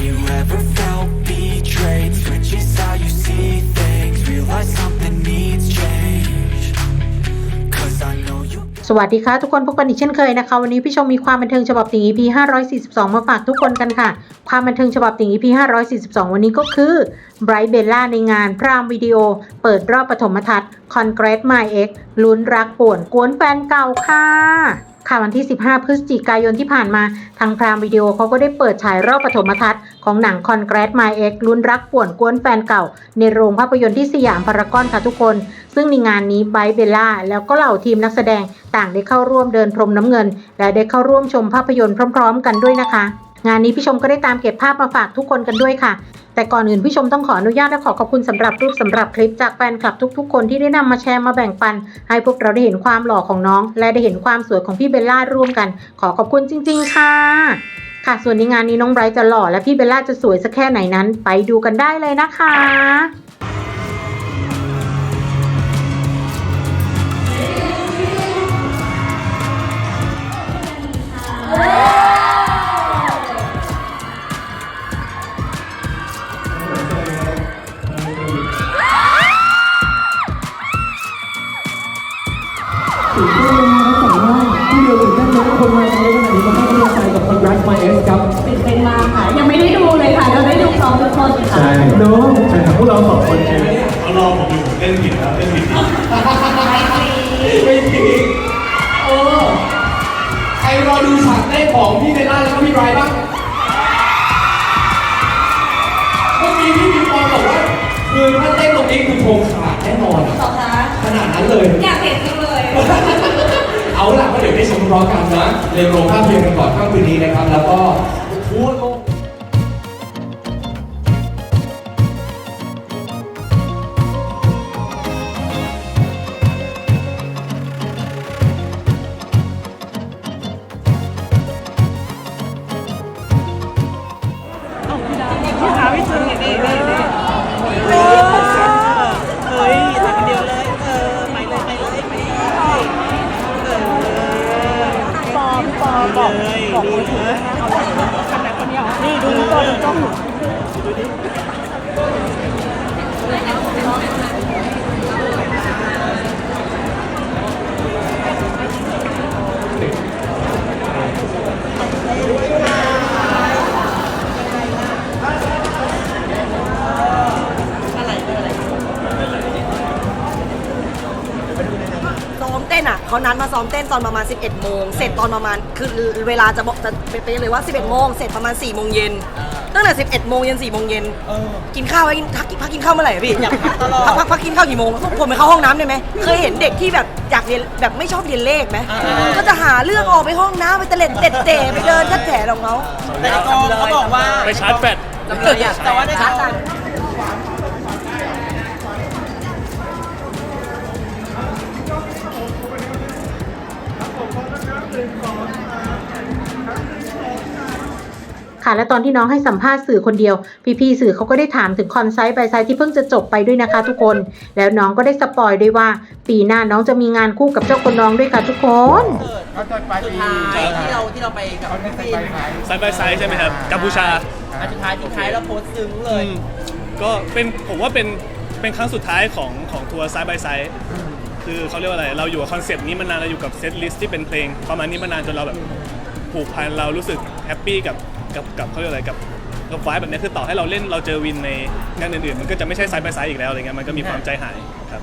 Have you ever felt betrayed? Switches how you see things Realize something needs change Cause I know you สวัสดีค่ะทุกคนพบกันอีกเช่นเคยนะคะ วันนี้พี่ชมมีความบันเทิงฉบับติ่ง EP 542 มาฝากทุกคนกันค่ะ ความบันเทิงฉบับติ่ง EP 542 วันนี้ก็คือ Bright Bella ในงานพรามวิดีโอ เปิดรอบปฐมทัศน์ Congrats My Ex ลุ้นรักป่วนกวนแฟนเก่าค่ะ ค่ะวันที่ 15 พฤศจิกายนที่ผ่านมา ทางพรามวิดีโอเขาก็ได้เปิดฉายรอบปฐมทัศน์ของหนังคอนเกรสไมเอ็กลุ้นรักป่วนกวนแฟนเก่า ในโรงภาพยนตร์ที่สยามพารากอนค่ะทุกคน ซึ่งในงานนี้ไบเบลล่าแล้วก็เหล่าทีมนักแสดงต่างได้เข้าร่วมเดินพรมน้ำเงิน และได้เข้าร่วมชมภาพยนตร์พร้อม ๆ กันด้วยนะคะ งานนี้พี่ชมก็ได้ตามเก็บภาพมาฝากทุกคนกันด้วยค่ะ แต่ก่อนอื่นพี่ชมต้องขออนุญาตและขอขอบคุณสำหรับรูปสำหรับคลิปจากแฟนคลับทุกๆ คนที่ได้นำมาแชร์มาแบ่งปัน ให้พวกเราได้เห็นความหล่อของน้อง และได้เห็นความสวยของพี่เบลล่าร่วมกัน ขอขอบคุณจริง ๆ ค่ะค่ะส่วนในงานนี้น้องไบรท์จะหล่อและพี่เบลล่าจะสวยสักแค่ไหนนั้น ไปดูกันได้เลยนะคะ คนมาในขณะนี้มาให้กำลังใจกับคนรัก My S ครับตื่นเต้นมากค่ะ ยังไม่ได้ดูเลยค่ะเราได้ดูพร้อมทุกคนค่ะ ใช่เนาะใช่ครับพวกเราสองคนเองเขารอผมอยู่ผมเล่นผิดแล้วเล่นผิดไม่จริงเออใครรอดูฉากเต้นของพี่เบลล่าแล้วก็พี่ไบรท์บ้างเมื่อกี้พี่มิวปอนบอกว่าคือถ้าเต้นตรงนี้คือโครงขาดแน่นอน ต่อคะขนาดนั้นเลย อยากเห็นจังเลย เอาล่ะก็เดี๋ยวได้ชมพร้อมกันนะในโรงภาพยนตร์กันก่อนค่ำคืนนี้นะครับ แล้วก็ทั่วโลก ดูนี่ตัวดูกล้องซ้อมเต้นอะเขานัดมาซ้อมเต้นตอนประมาณ 11 โมง เสร็จตอนประมาณ คือเวลาจะบอกจะเป๊ะเลยว่า 11 โมง เสร็จประมาณ 4 โมงเย็น ตั้งแต่11โมงเย็น4โมงเย็นกินข้าวไว้กินพักพักกินข้าวเมื่อไหร่อะพี่อยากพักตลอดพักพักกินข้าวกี่โมงผมไปเข้าห้องน้ำได้ไหมเคยเห็นเด็กที่แบบอยากเรียนแบบไม่ชอบเรียนเลขไหมก็จะหาเรื่องออกไปห้องน้ำไปเตะเล็ดเตะเตะไปเดินทัดแถของเขาแต่ในกองเขาบอกว่าไปชาร์จแบตแต่ว่าได้ชัข่า ค่ะ และตอนที่น้องให้สัมภาษณ์สื่อคนเดียว พี่ๆสื่อเขาก็ได้ถามถึงคอนไซต์บายไซต์ที่เพิ่งจะจบไปด้วยนะคะ ทุกคน แล้วน้องก็ได้สปอยด้วยว่า ปีหน้าน้องจะมีงานคู่กับเจ้าคนน้องด้วยค่ะทุกคนสุดท้ายที่เราที่เราไปกับพี่ฟินไซด์บายไซด์ใช่ไหมครับกัมพูชาอันสุดท้ายสุดท้ายเราโพสต์ซึ้งเลย ก็เป็นผมว่าเป็นเป็นครั้งสุดท้ายของของทัวร์ไซด์บายไซด์คือเขาเรียกว่าอะไร เราอยู่กับคอนเซปต์นี้มานาน เราอยู่กับเซตลิสต์ที่เป็นเพลง ประมาณนี้มานานจนเราแบบผูกพัน เรารู้สึกแฮปปี้กับ กับกับเขาเรียกอะไรกับกับไฟแบบนี้คือต่อให้เราเล่นเราเจอวินในงานอื่นๆ มันก็จะไม่ใช่ไซด์บายไซด์อีกแล้วอะไรเงี้ยมันก็มีความใจหายครับ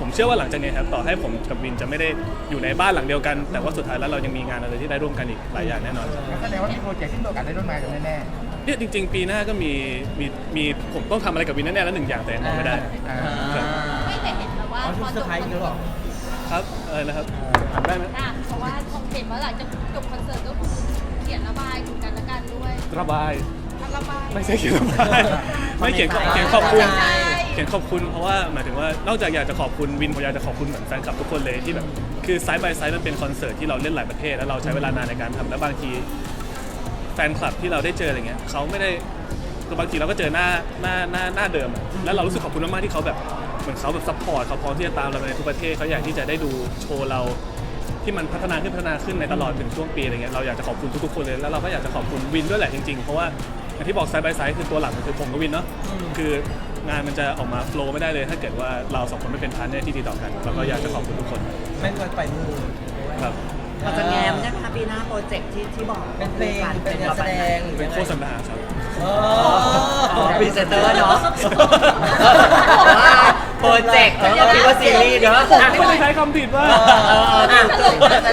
ผมเชื่อว่าหลังจากนี้ครับต่อให้ผมกับวินจะไม่ได้อยู่ในบ้านหลังเดียวกัน แต่ว่าสุดท้ายแล้วเรายังมีงานอะไรที่ได้ร่วมกันอีกหลายอย่างแน่นอนแสดงว่ามีโปรเจกต์ที่มีโอกาสได้ร่วมงานกันแน่เนี่ยจริง ๆ ปีหน้าก็มีมีมีผมต้องทำอะไรกับวินแน่ๆแล้วหนึ่งอย่างแต่ยังบอกไม่ได้ ๆอ่าครับไม่แต่เห็นแบบว่าอ๋อชุดเซอร์ไพรส์เยอะหรอ ครับอะไรนะครับถามได้ไหมอะเพราะว่าผมเห็นว่าหลังจากจบคอนเสิร์ตก็คือเขียนระบายถึงกันและกันด้วยระบายอะระบาย ไม่ใช่เขียนระบายไม่เขียนเขียนขอบคุณ ใช่ เขียนขอบคุณเพราะว่าหมายถึงว่านอกจากอยากจะขอบคุณวินผมอยากจะขอบคุณเหมือนแฟนคลับทุกคนเลยที่แบบคือไซด์บายไซด์มันเป็นคอนเสิร์ตที่เราเล่นหลายประเทศแล้วเราใช้เวลานานในการทำแล้วบางที แฟนคลับที่เราได้เจออะไรเงี้ยเขาไม่ได้คือบางทีเราก็เจอหน้าหน้าหน้าหน้าเดิมอะแล้วเรารู้สึกขอบคุณมากๆที่เขาแบบเหมือนเขาแบบซัพพอร์ตเขาพร้อมที่จะตามเราไปในทุกประเทศเขาอยากที่จะได้ดูโชว์เรา ที่มันพัฒนาขึ้นพัฒนาขึ้นในตลอดถึงช่วงปีอะไรเงี้ยเราอยากจะขอบคุณทุกๆคนเลยแล้วเราก็อยากจะขอบคุณวินด้วยแหละจริงๆ เพราะว่าอย่างที่บอกไซด์บายไซด์คือตัวหลักมันคือผมกับวินเนาะคืองานมันจะออกมาโฟล์ไม่ได้เลย ถ้าเกิดว่าเราสองคนไม่เป็นพาร์ทเนอร์ที่ดีต่อกันแล้วก็อยากจะขอบคุณทุกคนไม่เคยไปมือครับเราจะแง้มนะคะปีหน้าโปรเจกต์ที่ที่บอกเป็นเพลงเป็นการแสดงเป็นโฆษณาครับพรีเซนเตอร์เนาะ โปรเจกต์แล้วก็คิดว่าซีรีส์เนาะไม่ได้ใช้คำผิดว่า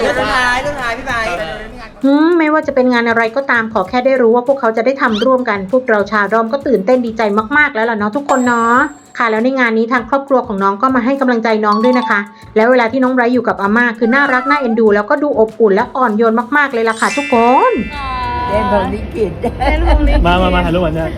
เรื่องสุดท้ายเรื่องสุดท้ายพี่ไบร์ทหืมไม่ว่าจะเป็นงานอะไรก็ตามขอแค่ได้รู้ว่าพวกเขาจะได้ทำร่วมกัน พวกเราชาวดอมก็ตื่นเต้นดีใจมากๆแล้วล่ะเนาะทุกคนเนาะค่ะแล้วในงานนี้ทางครอบครัวของน้องก็มาให้กำลังใจน้องด้วยนะคะ แล้วเวลาที่น้องไบรท์อยู่กับอาม่าคือน่ารักน่าเอ็นดู แล้วก็ดูอบอุ่นและอ่อนโยนมากๆเลยล่ะค่ะทุกคนเล่นผมลิขิตมามามาถ่ายรูปกันเนี่ย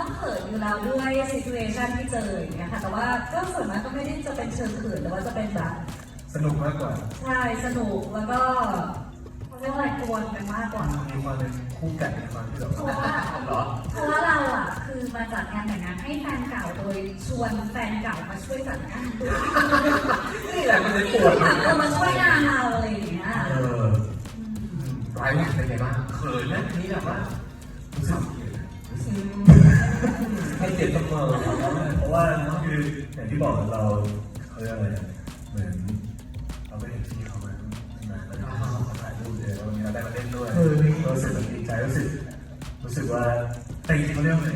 ก็เขินอยู่แล้วด้วยซิทูเอชันที่เจออย่างเงี้ยค่ะ แต่ว่าก็ส่วนมากก็ไม่ได้จะเป็นเชิงเขินแต่ว่าจะเป็นแบบสนุกมากกว่าใช่สนุกแล้วก็เขาเรียกว่าอะไรกวนกันมากกว่า มีความเป็นคู่กันในความที่แบบเพราะว่าเหรอ เพราะว่าเราอะคือมาจัดงานแต่งงานให้แฟนเก่าโดยชวนแฟนเก่ามาช่วยจัดงานด้วยนี่แหละมันเลยปวดแบบเออมาช่วยงานเราอะไรอย่างเงี้ยเออไบรท์เป็นไงบ้างเขินนะทีนี้แบบว่ารู้สึก ให้เกียรติเสมอเพราะว่าคืออย่างที่บอกเราเขาเรียกอะไรเหมือนเราไปเห็นที่เขามาใช่ไหมแล้วก็เขาถ่ายรูปเลยววันนี้เราได้มาเล่นด้วยรู้สึกแบบดีใจรู้สึกรู้สึกว่าแต่จริงๆเขาเรียกว่าไง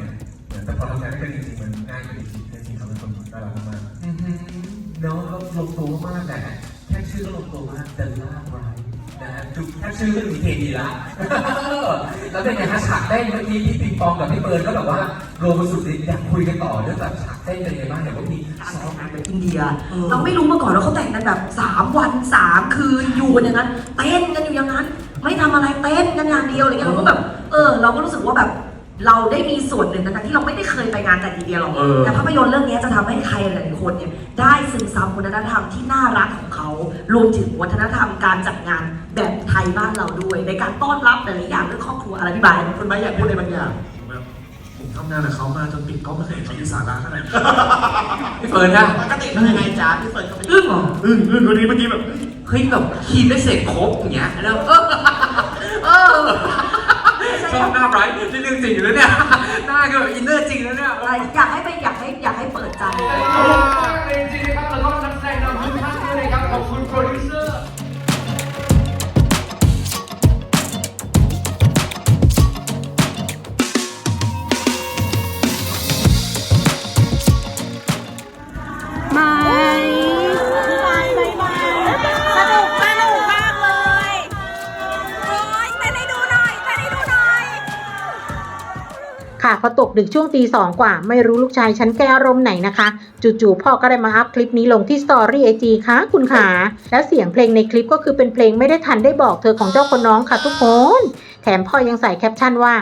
เหมือนแต่พอทำงานด้วยกันจริงๆมันง่ายกว่าที่คิดจริงๆเขาเป็นคนน่ารักมากน้องก็ลงตัวมากแต่แค่ชื่อก็ลงตัวมากเดลล่าไร ท์นะฮะจุดแค่ชื่อก็มีเทดีละแล้วเป็นไงฮะฉากเต้นเมื่อกี้พี่ปิงปองกับพี่เบิร์ดก็แบบว่าโรมสุดเลยอยากคุยกันต่อเรื่องแบบฉากเต้นเป็นยังไงบ้างเดี๋ยวว่ามีซ้อมงานแบบอินเดียเราไม่รู้มาก่อนว่าเขาแต่งกันแบบ 3 วัน 3 คืนอยู่กันอย่างนั้นเต้นกันอยู่อย่างนั้น ไม่ทำอะไรเต้นกันอย่างเดียวอะไรเงี้ยเราก็แบบเออ เราก็รู้สึกว่าแบบ เราได้มีส่วนหนึ่งนะที่เราไม่ได้เคยไปงานแต่งอินเดียหรอก เออ แต่ภาพยนตร์เรื่องนี้จะทำให้ใครหลายๆคนเนี่ยได้ซึมซับวัฒนธรรมที่น่ารักของเขา รวมถึงวัฒนธรรมการจัดงานแบบไทยบ้านเราด้วย ในการต้อนรับหลายๆอย่างเรื่องครอบครัวอะไรพี่บายคุณบายอยากพูดอะไรบางอย่างผมทำงานกับเขามาจนปิดกล้องไม่เคยเห็นเขามีสาระขนาดนี้พี่เฟิร์นนะปกติเป็นยังไงจ๊ะพี่เฟิร์นเขาเป็นอึ้งเหรออึ้งอึ้งวันนี้เมื่อกี้แบบเฮ้ยแบบคีนได้เสร็จครบอย่างเงี้ยแล้วเออเออ ชอบหน้าไบรท์นี่เรื่องจริงอยู่แล้วเนี่ย หน้าก็แบบอินเนอร์จริงแล้วเนี่ยอะไรอยากให้ไปอยากให้อยากให้เปิดใจ จริงๆนะครับแล้วก็นักแสดงนำทุกท่านด้วยนะครับขอบคุณโปรดิว ค่ะพอตกดึกช่วงตีสองกว่า ไม่รู้ลูกชายฉันแก้อารมณ์ไหนนะคะ จู่ๆพ่อก็ได้มาอัพคลิปนี้ลงที่สตอรี่ไอจีค่ะคุณขาและเสียงเพลงในคลิปก็คือเป็นเพลงไม่ได้ทันได้บอกเธอของเจ้าคนน้องค่ะทุกคน แถมพ่อยังใส่แคปชั่นว่า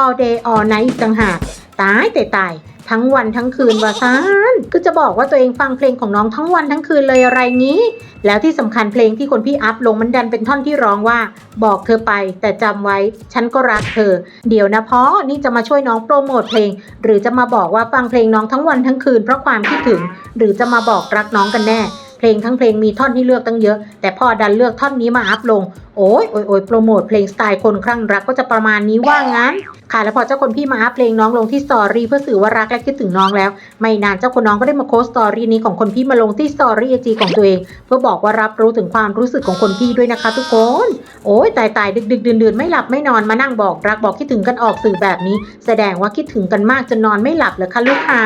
all day all night อีกต่างหากตายแต่ตาย ทั้งวันทั้งคืนว่าซานคือจะบอกว่าตัวเองฟังเพลงของน้องทั้งวันทั้งคืนเลยอะไรงี้ แล้วที่สำคัญเพลงที่คนพี่อัพลงมันดันเป็นท่อนที่ร้องว่า บอกเธอไป แต่จำไว้ ฉันก็รักเธอ เดี๋ยวนะพ่อนี่จะมาช่วยน้องโปรโมทเพลง หรือจะมาบอกว่าฟังเพลงน้องทั้งวันทั้งคืนเพราะความคิดถึง หรือจะมาบอกรักน้องกันแน่ เพลงทั้งเพลงมีท่อนให้เลือกตั้งเยอะ แต่พอดันเลือกท่อนนี้มาอัพลง โอ้ยโอยโอยโปรโมทเพลงสไตล์คนคลั่งรักก็จะประมาณนี้ว่างั้น ค่ะแล้วพอเจ้าคนพี่มาอัพเพลงน้องลงที่สตอรี่เพื่อสื่อว่ารักและคิดถึงน้องแล้ว ไม่นานเจ้าคนน้องก็ได้มาโพสต์สตอรี่นี้ของคนพี่มาลงที่สตอรี่ไอจีของตัวเอง เพื่อบอกว่ารับรู้ถึงความรู้สึกของคนพี่ด้วยนะคะ ทุกคน โอ้ยตายตายดึกดึกดื่นดื่นไม่หลับไม่นอนมานั่งบอกรักบอกคิดถึงกันออกสื่อแบบนี้ แสดงว่าคิดถึงกันมากจนนอนไม่หลับเลยค่ะลูกค้า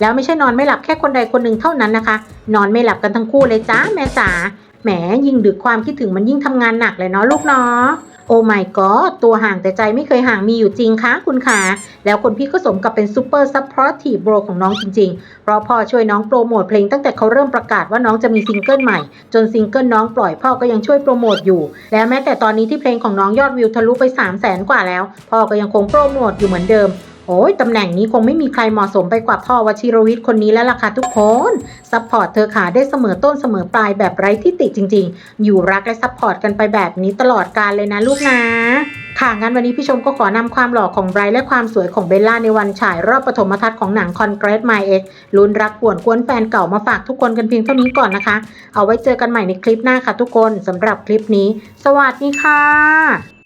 แล้วไม่ใช่นอนไม่หลับแค่คนใดคนหนึ่งเท่านั้นนะคะ นอนไม่หลับกันทั้งคู่เลยจ้าแม่จ๋าแหมยิ่งดึกความคิดถึงมันยิ่งทำงานหนักเลยเนาะลูกเนาะโอ้ my god ตัวห่างแต่ใจไม่เคยห่างมีอยู่จริงคะคุณขาแล้วคนพี่ก็สมกับเป็นซูเปอร์ซัพพอร์ตทีบโรของน้องจริงๆ เพราะพ่อช่วยน้องโปรโมทเพลงตั้งแต่เขาเริ่มประกาศว่าน้องจะมีซิงเกิลใหม่ จนซิงเกิลน้องปล่อยพ่อก็ยังช่วยโปรโมทอยู่ แล้วแม้แต่ตอนนี้ที่เพลงของน้องยอดวิวทะลุไป 3 0 0แสนกว่าแล้ว พ่อก็ยังคงโปรโมทอยู่เหมือนเดิม โอ้ยตำแหน่งนี้คงไม่มีใครเหมาะสมไปกว่าพ่อวชิรวิทย์คนนี้แล้วล่ะค่ะทุกคนซัพพอร์ตเธอขาได้เสมอต้นเสมอปลายแบบไร้ที่ติจริง ๆ อยู่รักและซัพพอร์ตกันไปแบบนี้ตลอดกาลเลยนะลูกนะค่ะงั้นวันนี้พี่ชมก็ขอนำความหล่อของไบรท์และความสวยของเบลล่าในวันฉายรอบปฐมทัศน์ของหนัง Concrete My Ex ลุ้นรักป่วนกวนแฟนเก่ามาฝากทุกคนกันเพียงเท่านี้ก่อนนะคะ เอาไว้เจอกันใหม่ในคลิปหน้าค่ะทุกคนสำหรับคลิปนี้ สวัสดีค่ะ